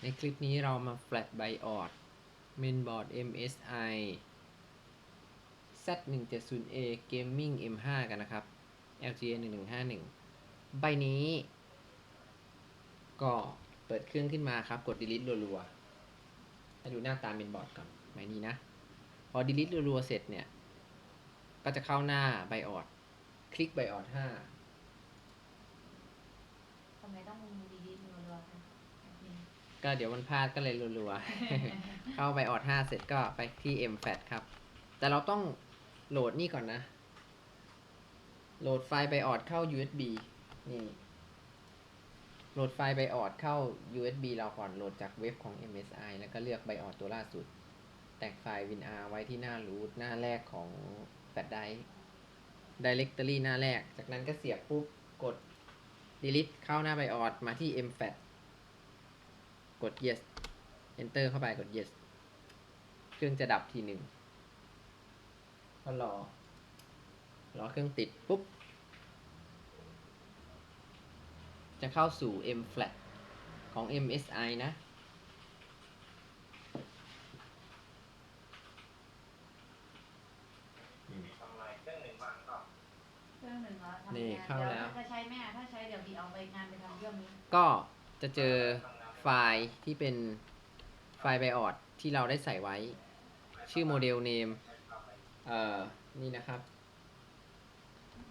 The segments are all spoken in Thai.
ในคลิปนี้เรามา flat BIOS mainboard MSI Z170A Gaming M5 กันนะครับ LGA 1151 ใบนี้ ก็เปิดเครื่องขึ้นมาครับ กด delete รัวๆให้ดูหน้าตา mainboard ก่อนใบนี้นะ พอ delete รัวๆเสร็จเนี่ย ก็จะเข้าหน้า BIOS คลิก BIOS 5ทำไมต้องดีๆรัวๆคะแอดมิน ก็เดี๋ยวมันพลาดก็เลยรัวๆ เข้าไปออด5เสร็จก็ไปที่ MFAT ครับ แต่เราต้องโหลดนี่ก่อนนะ โหลดไฟล์ไปออดเข้า USB นี่ โหลดไฟล์ไปออดเข้า USB เราก่อนโหลดจากเว็บของ MSI แล้วก็เลือกไบออดตัวล่าสุด แตกไฟล์ WinR ไว้ที่หน้า root หน้าแรกของ Flash Drive Directory หน้าแรก จากนั้นก็เสียบปุ๊บกด delete เข้าหน้าไบออดมาที่ MFAT กด yes enter เข้าไปกด yes เครื่องจะดับทีหนึ่งก็รอ รอเครื่องติด ปุ๊บ จะเข้าสู่ M flat ของ MSI นะทำลายเครื่องหนึ่งบ้างก็เครื่องหนึ่งเหรอทำนี่งานเข้าแล้วดี๋ยถ้าใช้แม่ถ้าใช้เดี๋ยวบีเอาไปงานไปทำเรื่องนี้ ก็จะเจอ ไฟล์ที่เป็นไฟล์ไบออดที่เราได้ใส่ไว้ ชื่อโมเดลเนมเอ่อ นี่นะครับ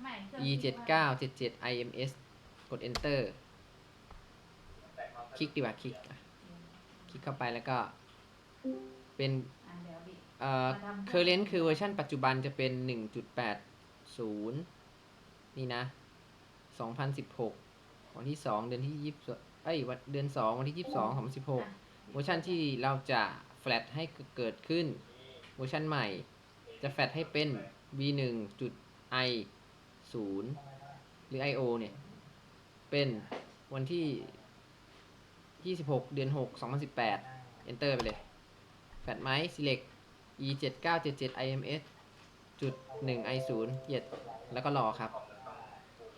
ไม่เครื่อง e ที่7 9 7 7 ims กด enter คลิกดีกว่าคลิกอะคลิกเข้าไปแล้วก็เป็นอะเดี๋ยวบีเอ่อมาทำ current คือเวอร์ชันปัจจุบันจะเป็น 1.80 นี่นะ 2016วันที่ 2 เดือนที่ 20 เอ้ยวันเดือน2วันที่22 2016เวอร์ชันที่เราจะแฟลตให้เกิดขึ้นเวอร์ชันใหม่ จะแฟลตให้เป็น v1 จุด i 0หรือ io เนี่ย เป็นวันที่ 26 เดือน 6 2018 enter ไปเลย แฟลตไหม select e 7 9 7 7 ims จุด 1 i 0เหยียดแล้วก็รอครับ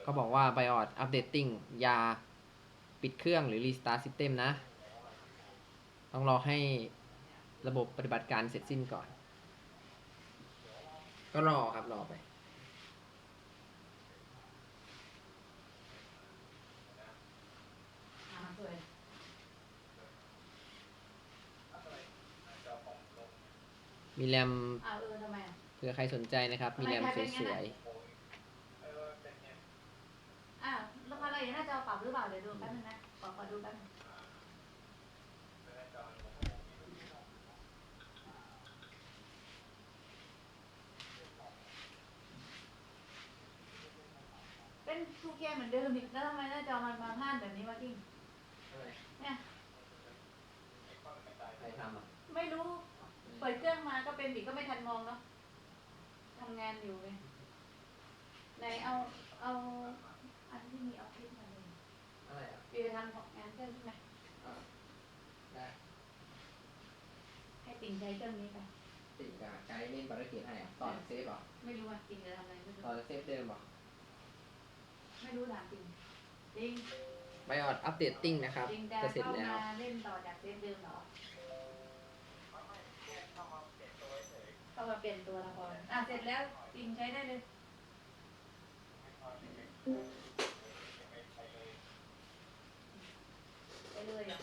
เขาบอกว่า BIOS updating อยา ปิดเครื่องหรือ restart system นะ ต้องรอให้ระบบปฏิบัติการเสร็จสิ้นก่อน ก็รอครับ รอไปอะสวยมีแรมอะเออทำไมอะเผื่อใครสนใจนะครับ มีแรมทำไมใครเป็นสงั้นวอะยอะแล้วอะไรน่าจะเอาปรับหรือเปล่าเดี๋ยวดูแป๊บนึงนะขอขอดูแป๊บนึงเป็นทูเคเหมือนเดิมอีกแล้วทำไมหน้าจอมันมาพลาดแบบนี้วะกิ้งๆเนี่ยใครทำอะไม่รู้ เปิดเครื่องมาก็เป็นบิกก็ไม่ทันมองเนาะทำงานอยู่ไงไหนเอาเอาอันที่มีออฟฟิศมาเลยอะไร อะบีไปทำงานเครื่องใช่ไหมได้ให้ติ่งใช้เครื่องนี้ไปติดกับไกด์เล่นภารกิจให้อะต่อจากเซฟเหรอไม่รู้ว่าติ่งจะทำอะไรไม่รู้ต่อจากเซฟเดิมเหรอไม่รู้ถามติ่งติ่ง BIOS updating นะครับ ติ่งจะจะเสร็จเข้าแล้วมาเล่นต่อจากเซฟเดิมเหรอเข้ามาเปลี่ยนตัวละครอะเสร็จแล้วติ่งใช้ได้เลยไปเลยอะ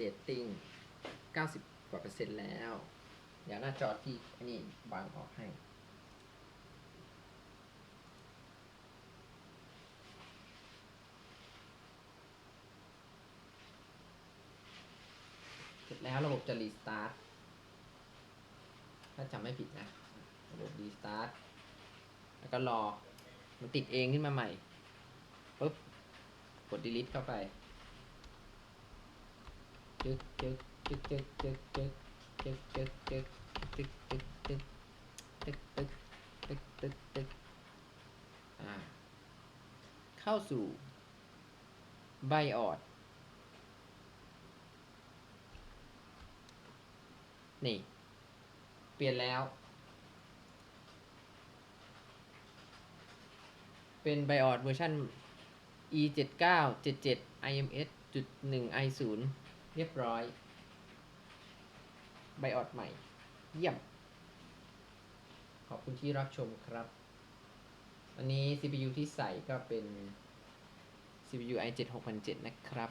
BIOS updating 90 กว่าเปอร์เซ็นต์แล้ว เดี๋ยวหน้าจอที่อันนี้วางออกให้ เสร็จแล้วระบบจะรีสตาร์ท ถ้าจำไม่ผิดนะ ระบบรีสตาร์ท แล้วก็รอ มันติดเองขึ้นมาใหม่ปุ๊บ กด delete เข้าไป จึ๊กจึ๊กจึ๊กจึ๊กจึ๊กจึ๊กจึ๊กจึ๊กจึ๊กจึ๊กจึ๊กจึ๊กตึ๊กตึ๊กตึ๊กตึ๊กตึ๊กอ่าเข้าสู่ไบออดนี่ เปลี่ยนแล้ว เป็นไบออดเวอร์ชัน e 7 9 7 7 ims จุด1 i 0 เรียบร้อย ไบออดใหม่ เยี่ยม ขอบคุณที่รับชมครับ อันนี้ CPU ที่ใส่ก็เป็น CPU i7 6007 นะครับ